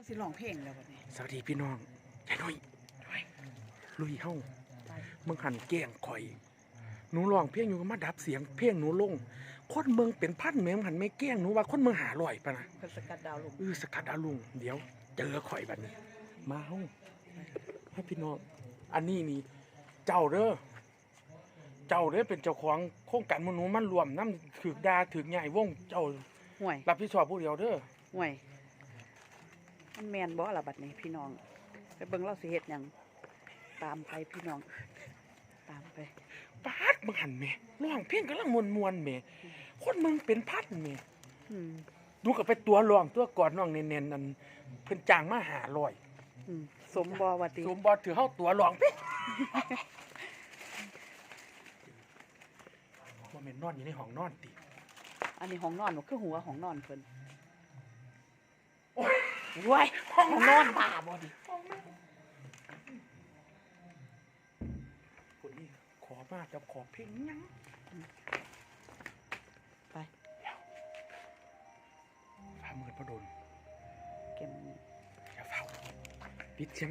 ก็สิร้องเพลงแล้วบัดนี้สวัสดีพี่น้องยายน้อยลุยเฮ้ามึงหันแกล้งข่อย หนูร้องเพลงอยู่ก็มาดับเสียงเพลงหนูลง คนเมืองเป็นพันแม่งหันไม่แกล้งหนูว่าคนเมืองหาลอยปะนะเพิ่นสกัดดาวลงเออสกัดดาวลุงเดี๋ยว เจอข่อยบัดนี้ มาเฮ้าให้พี่น้อง อันนี้นี่ เจ้าเด้อเจ้าเด้อเป็นเจ้าของโครงการหมหนูมันรวมน้ำถือดาถือใหญ่วงเจ้าห่วยรับผิดชอบผู้เดียวเด้อห่วย มันแม่นบ่ล่ะบัดนี้พี่น้องไปเบิ่งเราสิเฮ็ดหยังตามไปพี่น้อง ตามไปปาดมึงหันแม่ร้องเพลงกำลังมวนมวนๆแม่คนมึงเป็นพันแม่อืมดูกับไปตัวรองตัวก่อนน้องเน้นๆนั่นเพิ่นจ้างมาหาลอยอืมสมบ่ว่าติสมบอถือเฮาตัวรองพี่บ่แม่นนอนอยู่ในห้องนอนติอันนี้ห้องนอนบ่คือหัวห้องนอนเพิ่น โอ้ยว้ายห้องนอนบ้าบ่ดิคนนี้ขอมาจะขอเพลงหยังไปฟ้ามืดพระดลเก็บอย่าเฝ้าปิดเสียง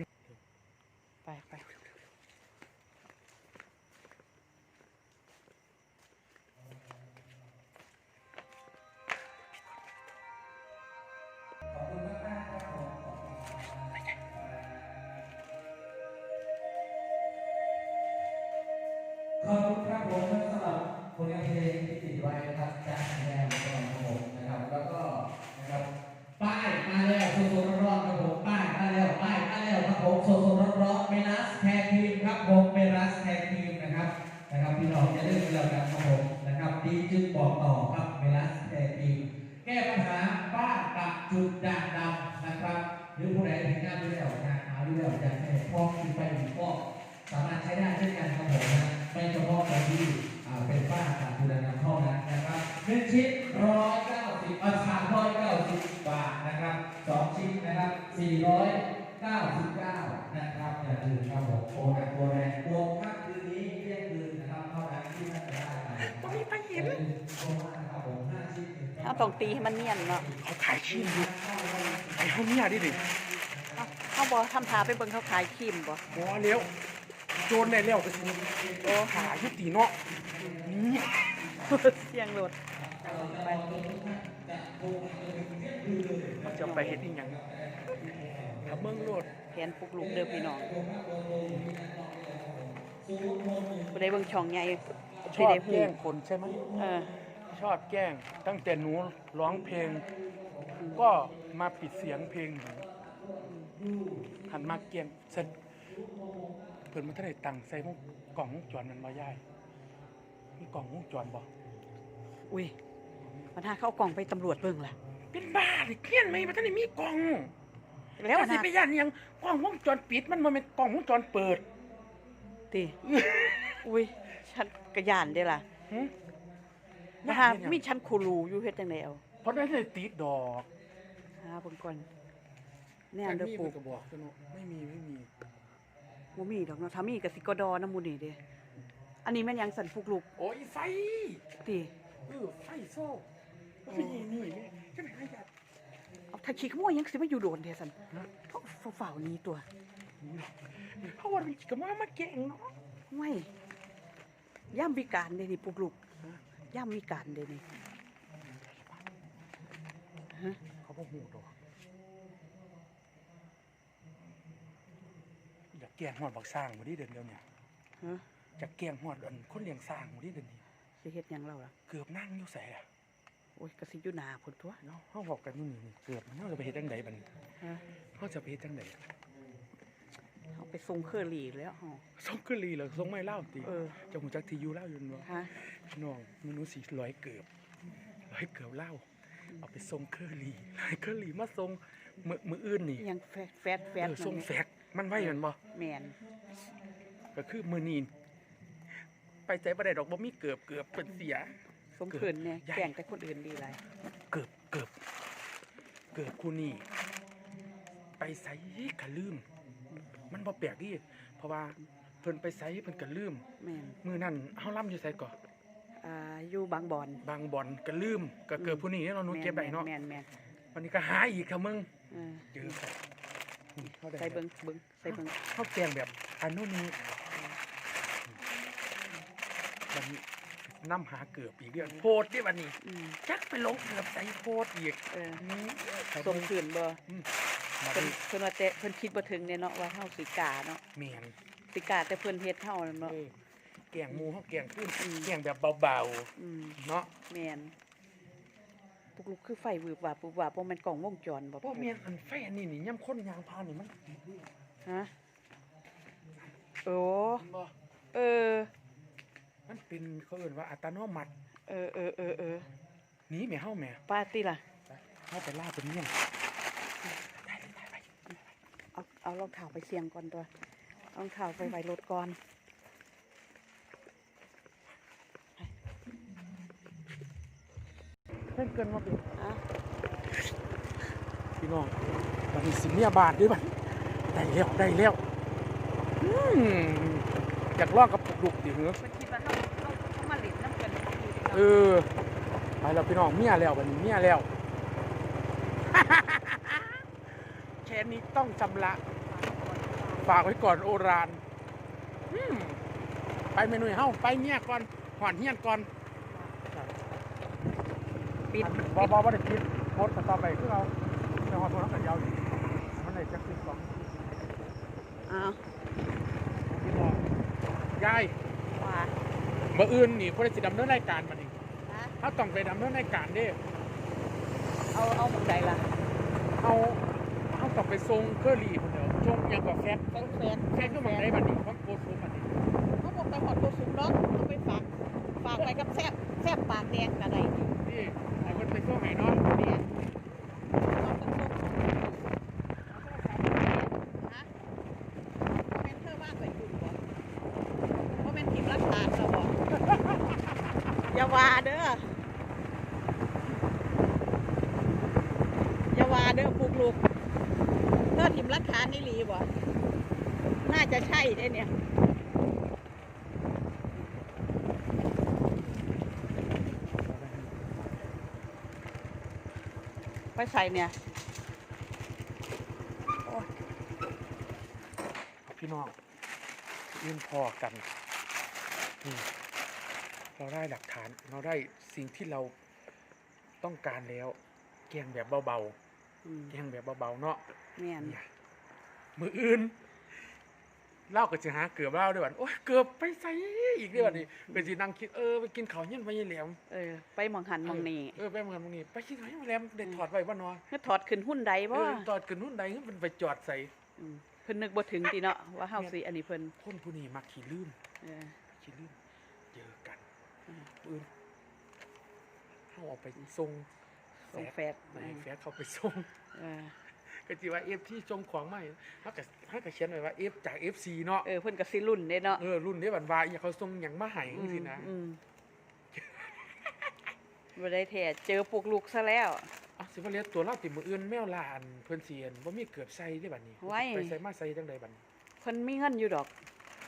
ขอบคุณครับผมสำหรับผลงานเพลงที่ติดไว้นะครับจากแนวของผมนะครับ แล้วก็นะครับป้ายมาแล้วสดๆร้อนๆครับผมป้ายมาแล้วป้ายมาแล้วครับผมสดๆร้อนๆเมลัสแทนทีมครับผมเมลัสแทนทีมนะครับนะครับพี่น้องอย่าลืมกันแล้วกันครับผมนะครับดีจึงบอกต่อครับเมลัสแทนทีมแก้ปัญหาบ้านกับจุดด่างดำนะครับ หรือผู้ใดที่งานด้วยแล้วงานหาด้วยแล้วอยากให้พ่อคือไปหรือพ่อสามารถใช้ได้เช่นกันครับผมนะ ไม่เฉพาะคนที่อ่าเป็นฝ้าการบูรณะเท่านั้นนะครับหนึ่งชิ้นร้อยเก้าสิบเออสามร้อยเก้าสิบบาทนะครับสองชิ้นนะครับสี่ร้อยเก้าสิบเก้านะครับอย่าลืมครับผมโอนหนักตัวแรงรวมค่าคืนนี้เที่ยงคืนนะครับเท่านั้นที่ท่านจะได้ไปบ่มีไปเห็นโอนมาครับผมห้าชิ้นเฮาต้องตีให้มันเนียนเนาะเขาขายขี้อยู่ไอ้เฮาเนี่ยดิดิเฮาเฮาบ่ทำท่าไปเบิ่งเขาขายครีมบ่บ่เร็ว โจรได้แล้วก็สิโอ้หายุติเนาะนี่เสียงรถไปมันจะไปเฮ็ดอีหยังถ้าเมืองโลดแผนปลุกลูกเด้อพี่น้องผู้ใดเบิ่งช่องใหญ่ชสิอบได้ฮู้แกล้งคนใช่ไหมเออชอบแกล้ง ตั้งแต่หนูร้องเพลง ก็มาปิดเสียงเพลงหนูหันมาแกล้งเสร็จเพิ่นมาเท่าไหร่ตังค์ใส่วงกล่องวงจรมันบ่ยายมีกล่องวงจรบ่อุ้ยมันหาเข้ากล่องไปตำรวจเบิ่งล่ะ เป็นบ้าดิเครียดไหมมันท่านได้มีกล่องแล้วมันสินะไปย่านอิหยังกล่องวงจรปิดมันบ่แม่นกล่องวงจรเปิดติอุ้ยฉันกระยานเด้ล่ะหึมันหามีฉันคูรูอยู่เฮ็ดจังไดเอาเพราะได้เลยติดดอกหาเบิ่งก่อนแน่นเด้อมีปลูกก็บอกซะเนาะไม่มีไม่มี บ่มีดอกเนาะถ้ามีก็สิกดอน้ำมูนี่เด้อันนี้แม่นหยังสั่นปลุกลูกโอ้ยไฟติเออไฟโซ่นี่นี่แม่จังได๋อยากเอาถ้าขี้ขโมยยังสิมาอยู่โดนแท้สั่นเขาเฝ้าๆหนี้ตัวเพราะว่ามันก็มามาแกล้งเนาะห้วยย่ามวิการเด้นี่ปลุกลูกย่ามวิการเด้นี่ฮะเขาบ่ฮู้ดอกอยาก แกล้งฮอดบักสร้างบ่ดีเดินเดียวเนี่ยฮะอยากแกล้งฮอดอันคนเลี้ยงสร้างบ่ดีเดินนี้สิเฮ็ดหยังเราล่ะ เกือบนั่งอยู่ไสอะโอ้ยก็สิอยู่หน้าพุ่นตัวเนาะเฮาบอกกันอยู่นี่นี่เกือบเฮาจะไปเฮ็ดจังไดบัดนี้ฮะเฮาจะไปเฮ็ดจังไดเอาไปส่งเคอรี่แล้วเฮาส่งคือลีเหรอส่งไม่เล่าติเออเจะฮู้จักที่อยู่เล่าอยู่บ่ฮะน้องมนุษย์สิร้อยเกือบร้อยเกือบเล่าเอาไปส่งเคอรี่ร้อยเคอรี่มาส่งมื้อมื้ออื่นนี่ อิหยังแฟดแฟดแฟดเออส่งนั่นแฟกซ์ มันไว้แม่นบ่แม่นก็คือมื้อนี้ไปใจบ่ได้ดอกบ่มีเกือบเกือบเป็นเสีย สมขืนเนี่ยใหญ่แก่งแต่คนอื่นดีหลายเกือบเกือบเกือบคู่นี้ไปไสก็ลืม มันบ่แปลกดิเพราะว่าเพิ่นไปไสเพิ่นก็ลืมแม่นมื้อนั้นเฮาล่ำอยู่ไสก่อนอ่าอยู่บางบอนบางบ่อนก็ลืมก็เกิดผู้นี้เนาะหนูเก็บได้เนาะแม่นแม่นวันนี้ก็หาอีกค่ะมึงเออเจอครับ เขาได้ใส่เบิ่งเบิ่งใส่เบิ่งข้าวแกงแบบอันนู้นนี้วันนี้น้ำหาเกือบอีกเรื่องโพดที่วันนี้อืมจักไปลงเกือบใส่โพดอีกเออนี่ใส่ส่งคืนบ่อืมมาเพิ่นดิเพิ่นว่าแต่เพิ่นคิดบ่ถึงเนี่ยเนาะว่าเฮาสิกล้าเนาะเมียนสิกล้าแต่เพิ่นเฮ็ดเฮานั่นเนาะ เออแกงหมูเขาแกงขึ้นอืม แกงแบบเบาอืมๆเนาะ แม่น ปุกลุกคือไฟวืบวาบปุบวาบบ่แม่นกล้องวงจรบ่เพราะเมียนอันไฟอันนี้นี่ย่ำข้นยางพานนี่มันฮะโอ้มันบ่เออ มันเป็นเขาเอื่นว่าอัตโนมัติเออเออเออเออหนีแม่เฮาแม่ปาติล่ะ เฮาไปล่าเป็นเมี่ยงเอาเอารองเท้าไปเสี่ยงก่อนตัวเอารองเท้าไปไว้รถก่อน เพิ่นเกินมาเป็นอะพี่น้องบัดนี้สิเมียบาทด้วยบัดได้แล้วได้แล้วอืมอยากลองกับปลุกดิเหรอเพิ่นคิดว่าเฮาเฮาเฮามาเล่นน้ำกันเออไปแล้วพี่น้องเมียแล้วบัดนี้เมียแล้วแค่นี้ต้องชำระฝากไว้ก่อนโอรานอืมไปเมนูเฮ้าไปเมียก่อนหอนเฮียนก่อน ปิดบอบอบอได้ปิดโพสต์ต่อไปคือเราแต่ว่าโพสต์กันยาวอยู่มันได้จักสิบสองอ้าวพี่น้องยายว่าเมื่ออื่นนี่คนได้สิดำเนินรายการมานี่ฮะถ้าต้องไปดำเนินรายการเด้เอาเอาหมองใดล่ะเอาเอาต้องไปทรงเคอรี่คนเดียวทรงอย่างกว่าแฟกแฟนแฟนแฟกก็มาได้บัดนี้ของโกซูบัดนี้เขาบอกไปหอดโกสุมเนาะเอาไปฝากฝากไปกับแซ่บแซ่บปากแดงกะไดนี่ไอ้ค นไปส่งให้เนาะแม่นเอาไปส่งฮะบ่แม่นเธอว่างไปคุณบ่บ่แม่นทีมรักฐานเหรอย่าว่าเด้อ อย่าว่าเด้อปลูกลูกเธอทีมรักฐานนี่หลีบ่ น่าจะใช่เด้เนี่ย ไปใส่เนี่ยพี่น้องยื่นพอกันนี่เราได้หลักฐาน เราได้สิ่งที่เราต้องการแล้วแกงแบบเบาอืมๆแกงแบบเบาๆเนาะแม่นเนี่ยมืออื่น เล่าก็จะหาเกือบเล่าด้วยวันโอ้ยเกือบไปใส่อีกด้วยวันนี้ก็จะนั่งคิดเออไปกินข้าวเย็นไปยี่แหลมเออไปหมองหันหมองนี่เออไปเหมือนมึงนี่ไปกินข้าวเย็นไปแหลมเด็ดถอดไว้บ่นอนเฮ็ดถอดขึ้นหุ้นใดเอบ่อตอดกันนู่นใดมันไปจอดใส่มเพิ่นนึกบ่ถึงติเนาะว่าเฮาสิอันนี้เพิ่นคนผู้นี้มักขี้ลืมเออขี้ลืมเจอกันอืมปืนเขาออกไปส่งส่งแฟดไปแฟดเขาไปส่งเออ ก็จีว่าเอฟที่ส่งของมาเขาก็เขาก็เขียนไว้ว่าเอฟจากเอฟซีเนาะเออเพิ่นก็สิรุ่นเด้เนาะเออรุ่นนี้บันวาอย่าเขาส่งอย่างมาให้จังซี่นะอืมบ่ได้แท้เจอปลูกลูกซะแล้วอะสิว่าเรียกตัวเราติดมืออื่นแมวลานเพิ่นเสียนบ่มีเกือบใส่ได้บัดนี้ไว้ไปใส่มาใส่จังไดบัดนี้เพิ่นมีเงินอยู่ดอก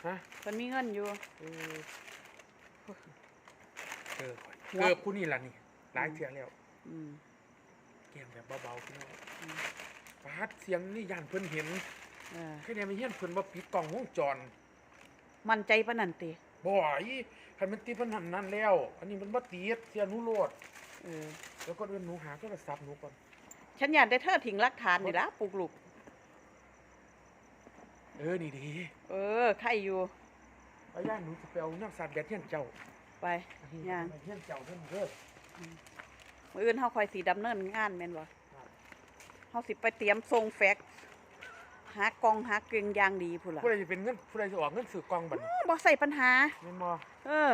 ฮะเพิ่นมีเงินอยู่เออเออหัวเออผู้นี้ล่ะนี่หลายเทื่อแล้วอืมเกียงแบบเบาๆพี่น้อง ฟาดเสียงนี่ย่านเพิ่นเห็นเออแค่นี้ไม่เห็นเพิ่นบ่ปิดกล้องวงจรมั่นใจปานนั้นติบ่อยคันมันติดเพิ่นหันนั่นแล้ว อันนี้มันบ่ติดเสียหนูโลดเออ แล้วก็เอิ้นหนูหาโทรศัพท์หนูก่อนฉันอยากได้เธอทิ้งหลักฐานนี่ล่ะปลูกลูกเออนี่ดีเออใครอยู่เอาย่านหนูสิไปเอาน้ำสาดแบตเฮียนเจ้าไป ย่าง เฮียนเจ้าเพิ่นเด้อ มื้ออื่นเฮาค่อยสิดำเนินงานแม่นบ่ครับ เฮาสิไปเตรียมส่งแฟกซ์หากล่องหาเกงอย่างดีพุ่นล่ะผู้ใดสิเป็นเงินผู้ใดสิออกเงินซื้อกล่องบัดนี้บ่ใส่ปัญหาแม่นบ่เออ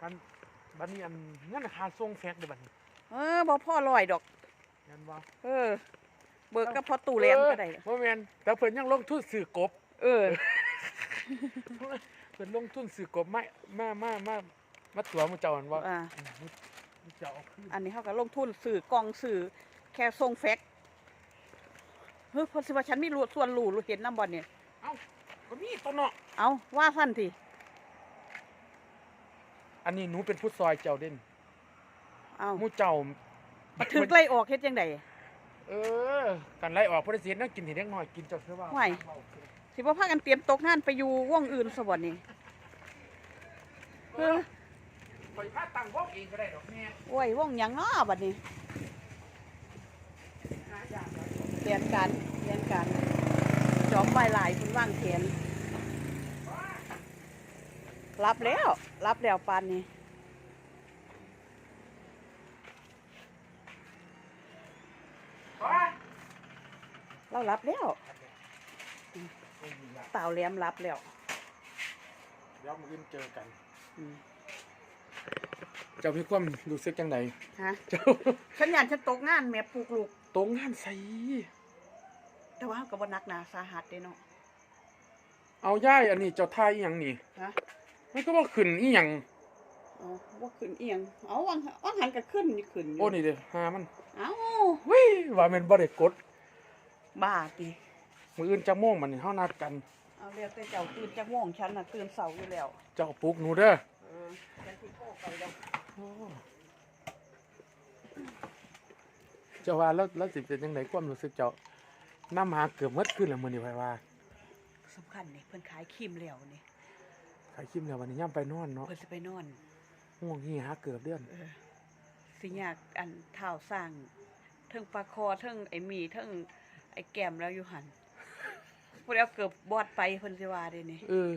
กันบัดนี้อันเงินค่าส่งแฟกซ์เด้อบัดนี้เออบ่พ่อลอยดอกแม่นบ่เออ เบิกกับพ่อตู่แหลมก็ได้เออบ่แม่นแต่เพิ่นยังลงทุนซื้อกบ เออ เพิ่นลงทุนซื้อกบมามามามามาตัวหมู่เจ้าหั่นว่าอ่ามึงจะเอาคืนอันนี้เฮาก็ลงทุนซื้อกล่องซื้อแค่ส่งแฟกซ์ เฮ้ยเพอสิว่าฉันมีรู้ส่วนรู้รู้เห็นนำบ่เนี่ย เอ้าก็มีตัวเนาะเอาว่าซั่นติอันนี้หนูเป็นผู้ซอยเจ้าเด่นเอาหมู่เจ้าถึกไล่ออกเฮ็ดจังได๋เออกันไล่ออกเพราะได้เสียนั่งกินเห็นเล็กน้อยกินจนเพื่อว่าไหว สิบ่พากันเตรียมตกงานไปอยู่วงอื่นซะบ่นี่เออไปพาตังค์พวกเองก็ได้ดอกแม่ โอ้ยวงหยังเนาะบัดนี้ เรียนการเรียนการจอมไว้หลายคุณว่างแผนรับแล้ว รับแล้วปานนี้เรารับแล้วเต่าแหลมรับแล้วเดี๋ยวมาขึ้นเจอกันอืมเจ้ามีความรู้สึกจังไดฮะเจ้าฉันอยากฉันตกงานแม่ปลูกลูกตรงงานใส แต่ว่าก็บ่หนักหนาสาหัสเด้เนาะเอาย่ายอันนี้เจ้าทายอหย่างนี่ฮะมันก็ว่าขึ้นอีหยังอ๋อว่าขึ้นเอียงเอาวังวังหันก็ขึ้นนี่ขึ้นยู่โอ้นี่เด้อหามันเอ้าเฮ้ยว่าแม่นบ่ได้กดบ้าติมื้ออื่นจะโมงมันนี่เฮานัดกัน เอาเรียกแต่เจ้าตื่นจักโมงฉันน่ะตื่นเช้าอยู่แล้วเจ้าปลุกหนูเด้อเออฉันสิโทรไปแล้วเจ้าว่าแล้วแล้วสิเป็นจังไดความรู้สึกเจ้า นำหาเกือบหมดขึ้นแล้วมื้อนี้ไว้ว่าสำคัญนี่เพิ่นขายครีมแล้วนี่ใครคิดแล้ววันนี้ย่ํไปนอนเนาะเพิ่นสิไปนอนง่วงหีหาเกือบเดือน เออสิยากอันเท้าสร้างเทิงปลาคอเทิงไอ้หมีเทิงไอ้แก้มแล้วอยู่หันพวกแล้วเกือบบอดไปเพิ่นสิว่าเด้นี่เออ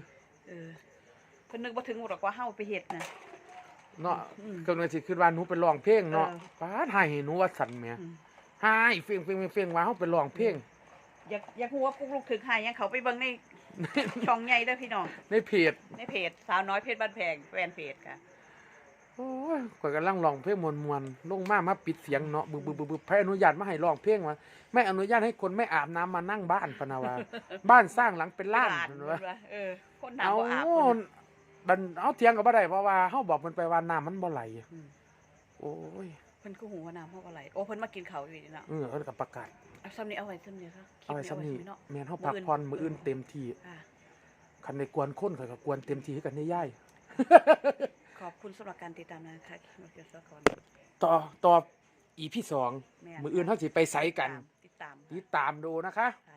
เออเพิ่นนึกบ่ถึงหรอกว่าเฮาไปเฮ็ดน่ะ เนาะอืมกำลังสิคิดว่าหนูไปร้องเพลงเนาะเออ ป้าดให้หนูว่าสั่นแหมอืม ให้เฟียงเฟียงเฟียงว่าเฮาไปร้องเพลง อยากอยากรู้ว่าปุ๊กลูกถึงหายยังเขาไปเบิ่งใน ช่องใหญ่เด้อพี่น้อง ในเพจในเพจสาวน้อยเพชรบ้านแพงแฟนเพจค่ะ โอ้ยข่อยกำลังร้องเพลงมวนๆลงมามาปิดเสียงเนาะบึบบึบบึบบึบให้อนุญาตมาให้ร้องเพลงว่าไม่อนุญาตให้คนไม่อาบน้ำมานั่งบ้านพะนาว่าบ้านสร้างหลังเป็นล้านเป็พะนนะล้ว่าว่าเออ คนน้ำเอาบ่อาบพุ่นดันเอาเถียงก็บ่ได้เพราะว่าเฮาบอกมันไปว่าน้ำมันบ่ไหลอืม โอ้ยเพิ่นคือหูว่าน้ำเฮาก็ไหลโอ้เพิ่นมากินข้าวอยู่นี่เนาะเออเพิ่นก็ประกาศเอาซ้ำนี้เอาไว้ซ้ำนี้ซะคลิปเอาไว้นี้ซ้ำนี้เนาะ แม่นเฮาพักผ่อนมื้ออื่นเต็มที่อ่าคันในกวนคนข่อยก็กวนเต็มที่ให้กันได้ย่ายขอบคุณสำหรับการติดตามนะคะคลิปนี้ก่อนต่อต่ออีพี่สองแม่มื้ออื่นเฮาสิไปไสกัน ติดตามติดตามดูนะคะ ค่ะ